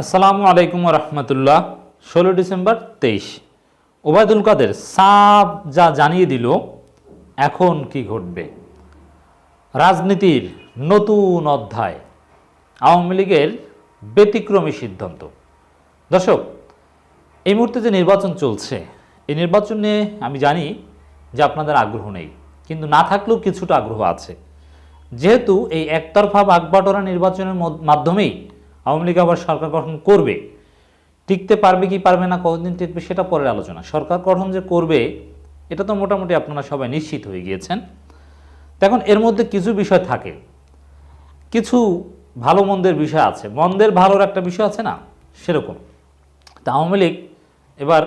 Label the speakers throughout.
Speaker 1: আসসালামু আলাইকুম রহমতুল্লাহ ষোলো ডিসেম্বর তেইশ। ওবায়দুল কাদের সাপ যা জানিয়ে দিল, এখন কি ঘটবে? রাজনীতির নতুন অধ্যায়, আওয়ামী লীগের ব্যতিক্রমী সিদ্ধান্ত। দর্শক, এই মুহূর্তে যে নির্বাচন চলছে, এই নির্বাচন নিয়ে আমি জানি যে আপনাদের আগ্রহ নেই, কিন্তু না থাকলেও কিছুটা আগ্রহ আছে। যেহেতু এই একতরফা বাগবাটোয়ারা নির্বাচনের মাধ্যমেই আওয়ামী লীগ আবার সরকার গঠন করবে? টিকতে পারবে কি পারবে না, কতদিন টিকবে সেটা পরের আলোচনা। সরকার গঠন যে করবে, এটা তো মোটামুটি আপনারা সবাই নিশ্চিত হয়ে গিয়েছেন। এখন এর মধ্যে কিছু বিষয় থাকে। কিছু ভালো মন্দের বিষয় আছে। মন্দের ভালোর একটা বিষয় আছে না? সেরকম। তা আওয়ামী লীগ এবার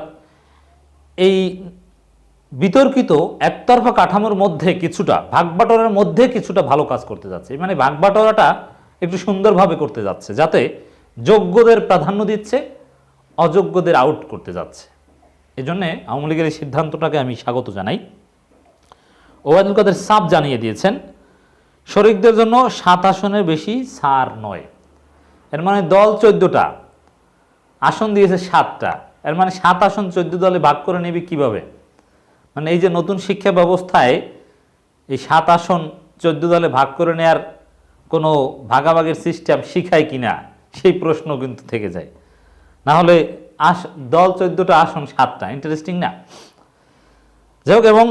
Speaker 1: এই বিতর্কিত একতরফা কাঠামোর মধ্যে কিছুটা ভাগবাটোয়ারার মধ্যে কিছুটা ভালো কাজ করতে যাচ্ছে। মানে ভাগবাটোয়ারাটা একটু সুন্দরভাবে করতে যাচ্ছে, যাতে যোগ্যদের প্রাধান্য দিচ্ছে, অযোগ্যদের আউট করতে যাচ্ছে। এজন্যে আওয়ামী লীগের এই সিদ্ধান্তটাকে আমি স্বাগত জানাই। ওবায়দুল কাদের সাপ জানিয়ে দিয়েছেন, শরিকদের জন্য সাত আসনের বেশি সার নয়। এর মানে দল চোদ্দটা, আসন দিয়েছে সাতটা। এর মানে সাত আসন চোদ্দ দলে ভাগ করে নেবে কীভাবে? মানে এই যে নতুন শিক্ষা ব্যবস্থায় এই সাত আসন চোদ্দ দলে ভাগ করে নেয়ার কোনো ভাগাভাগের সিস্টেম শিখায় কিনা, সেই প্রশ্ন কিন্তু থেকে যায়। না হলে আস, দল চোদ্দটা আসন সাতটা ইন্টারেস্টিং না? যাই হোক, এবং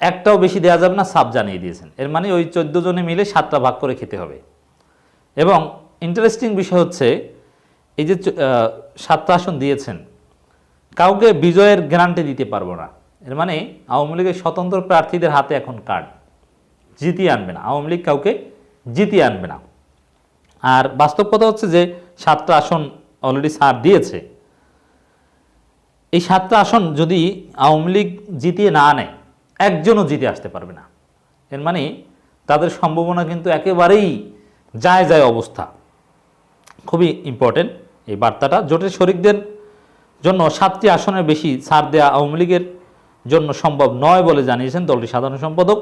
Speaker 1: একটাও বেশি দেওয়া যাবে না সাপ জানিয়ে দিয়েছেন। এর মানে ওই চোদ্দ জনে মিলে সাতটা ভাগ করে খেতে হবে। এবং ইন্টারেস্টিং বিষয় হচ্ছে, এই যে সাতটা আসন দিয়েছেন, কাউকে বিজয়ের গ্যারান্টি দিতে পারব না। এর মানে আওয়ামী লীগের স্বতন্ত্র প্রার্থীদের হাতে এখন কার্ড জিতিয়ে আনবে না। আওয়ামী লীগ কাউকে জিতিয়ে আনবে না। আর বাস্তব কথা হচ্ছে যে সাতটা আসন অলরেডি সার দিয়েছে। এই সাতটা আসন যদি আওয়ামী লীগ জিতিয়ে না আনে একজনও জিতে আসতে পারবে না। এর মানে তাদের সম্ভাবনা কিন্তু একেবারেই যায় যায় অবস্থা। খুবই ইম্পর্টেন্ট এই বার্তাটা। জোটের শরিকদের জন্য সাতটি আসনের বেশি ছাড় দেওয়া আওয়ামী লীগের জন্য সম্ভব নয় বলে জানিয়েছেন দলটির সাধারণ সম্পাদক।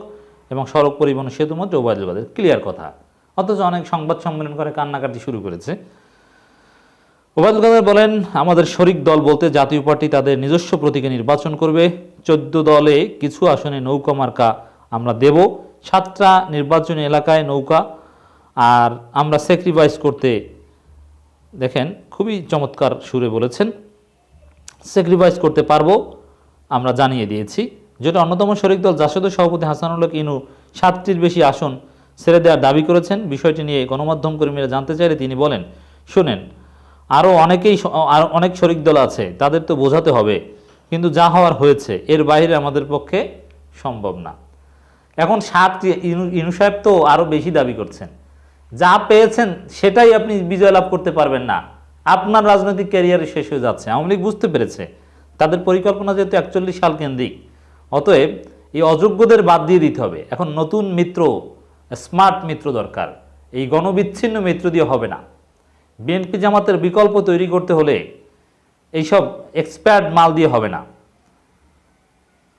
Speaker 1: এবং সড়ক পরিবহন সেতু মন্ত্রী ওবায়দুল কাদের ক্লিয়ার কথা। অথচ অনেক সংবাদ সম্মেলন করে কান্নাকাটি শুরু করেছে। ওবায়দুল কাদের বলেন, আমাদের শরিক দল বলতে জাতীয় পার্টি তাদের নিজস্ব প্রতীকে নির্বাচন করবে। চোদ্দ দলে কিছু আসনে নৌকা মার্কা আমরা দেব। সাতটা নির্বাচনী এলাকায় নৌকা আর আমরা স্যাক্রিফাইস করতে। দেখেন, খুবই চমৎকার সুরে বলেছেন। স্যাক্রিফাইস করতে পারব, আমরা জানিয়ে দিয়েছি। যেটা অন্যতম শরিক দল জাসদের সভাপতি হাসানুল হক ইনু সাতটির বেশি আসন ছেড়ে দেওয়ার দাবি করেছেন, বিষয়টি নিয়ে গণমাধ্যম কর্মীরা জানতে চাইলে তিনি বলেন, শুনেন আরও অনেকেই আরও অনেক শরিক দল আছে, তাদের তো বোঝাতে হবে, কিন্তু যা হওয়ার হয়েছে, এর বাইরে আমাদের পক্ষে সম্ভব না। এখন সাত ইনু ইনু সাহেব তো আরও বেশি দাবি করছেন। যা পেয়েছেন, সেটাই আপনি বিজয় লাভ করতে পারবেন না। আপনার রাজনৈতিক ক্যারিয়ারে শেষ হয়ে যাচ্ছে। আওয়ামী লীগ বুঝতে পেরেছে। তাদের পরিকল্পনা যেহেতু একচল্লিশ সাল কেন্দ্রিক অতএব এই অযোগ্যদের বাদ দিয়ে দিতে হবে। এখন নতুন মিত্র স্মার্ট মিত্র দরকার। এই গণবিচ্ছিন্ন মিত্র দিয়ে হবে না। বিএনপি জামাতের বিকল্প তৈরি করতে হলে এইসব এক্সপায়ার্ড মাল দিয়ে হবে না।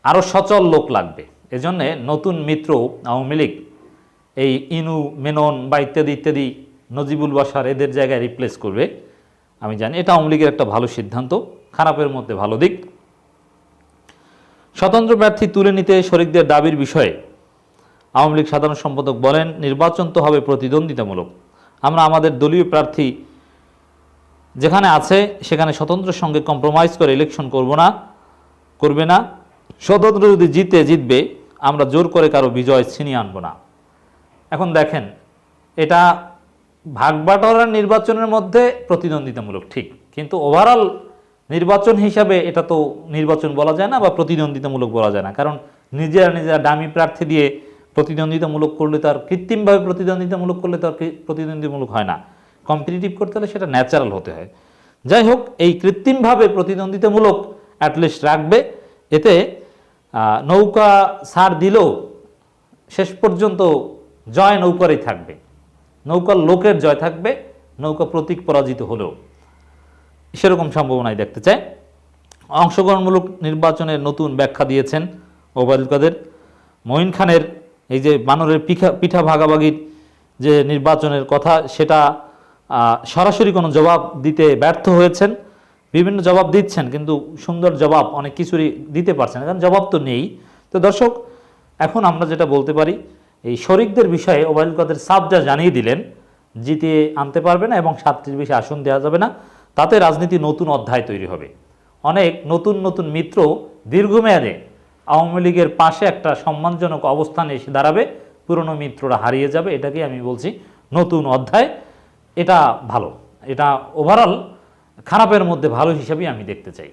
Speaker 1: আরও সচল লোক লাগবে। এজন্যে নতুন মিত্র, আওয়ামী লীগ, এই ইনু, মেনন বা ইত্যাদি ইত্যাদি নজিবুল বাসার এদের জায়গায় রিপ্লেস করবে। আমি জানি এটা আওয়ামী লীগের একটা ভালো সিদ্ধান্ত, খারাপের মধ্যে ভালো দিক। স্বতন্ত্র প্রার্থী তুলে নিতে শরিকদের দাবির বিষয়ে আওয়ামী লীগ সাধারণ সম্পাদক বলেন, নির্বাচন তো হবে প্রতিদ্বন্দ্বিতামূলক। আমরা আমাদের দলীয় প্রার্থী যেখানে আছে, সেখানে স্বতন্ত্রের সঙ্গে কম্প্রোমাইজ করে ইলেকশন করব না, করবে না। স্বতন্ত্র যদি জিতে, জিতবে, আমরা জোর করে কারও বিজয় ছিনিয়ে আনব না। এখন দেখেন, এটা ভাগবাটোয়ারার নির্বাচনের মধ্যে প্রতিদ্বন্দ্বিতামূলক, ঠিক। কিন্তু ওভারঅল নির্বাচন হিসাবে এটা তো নির্বাচন বলা যায় না বা প্রতিদ্বন্দ্বিতামূলক বলা যায় না। কারণ নিজেরা নিজেরা দামি প্রার্থী দিয়ে প্রতিদ্বন্দ্বিতামূলক করলে তার কৃত্রিমভাবে প্রতিদ্বন্দ্বিতামূলক করলে তার প্রতিদ্বন্দ্বিতামূলক হয় না। কম্পিটিটিভ করতে হলে সেটা ন্যাচারাল হতে হয়। যাই হোক, এই কৃত্রিমভাবে প্রতিদ্বন্দ্বিতামূলক অ্যাটলিস্ট রাখবে। এতে নৌকা সার দিলেও শেষ পর্যন্ত জয় নৌকারই থাকবে। নৌকার লোকের জয় থাকবে, নৌকা প্রতীক পরাজিত হলেও। সেরকম সম্ভাবনাই দেখতে চায় অংশগ্রহণমূলক নির্বাচনের নতুন ব্যাখ্যা দিয়েছেন ওবায়দুল কাদের। মঈন খানের এই যে বানরের পিঠা পিঠা ভাগাভাগির যে নির্বাচনের কথা, সেটা সরাসরি কোনো জবাব দিতে ব্যর্থ হয়েছেন। বিভিন্ন জবাব দিচ্ছেন, কিন্তু সুন্দর জবাব অনেক কিছুরই দিতে পারছেন কারণ জবাব তো নেই। তো দর্শক, এখন আমরা যেটা বলতে পারি, এই শরিকদের বিষয়ে ওবায়দুল কাদের সাব যা জানিয়ে দিলেন, জিতিয়ে আনতে পারবে না এবং সাতটির বেশি আসন দেওয়া যাবে না। তাতে রাজনীতি নতুন অধ্যায় তৈরি হবে। অনেক নতুন নতুন মিত্র দীর্ঘমেয়াদে আওয়ামী লীগের পাশে একটা সম্মানজনক অবস্থানে এসে দাঁড়াবে, পুরনো মিত্ররা হারিয়ে যাবে, এটাকেই আমি বলছি নতুন অধ্যায়। এটা ভালো। এটা ওভারঅল খারাপের মধ্যে ভালো হিসাবেই আমি দেখতে চাই।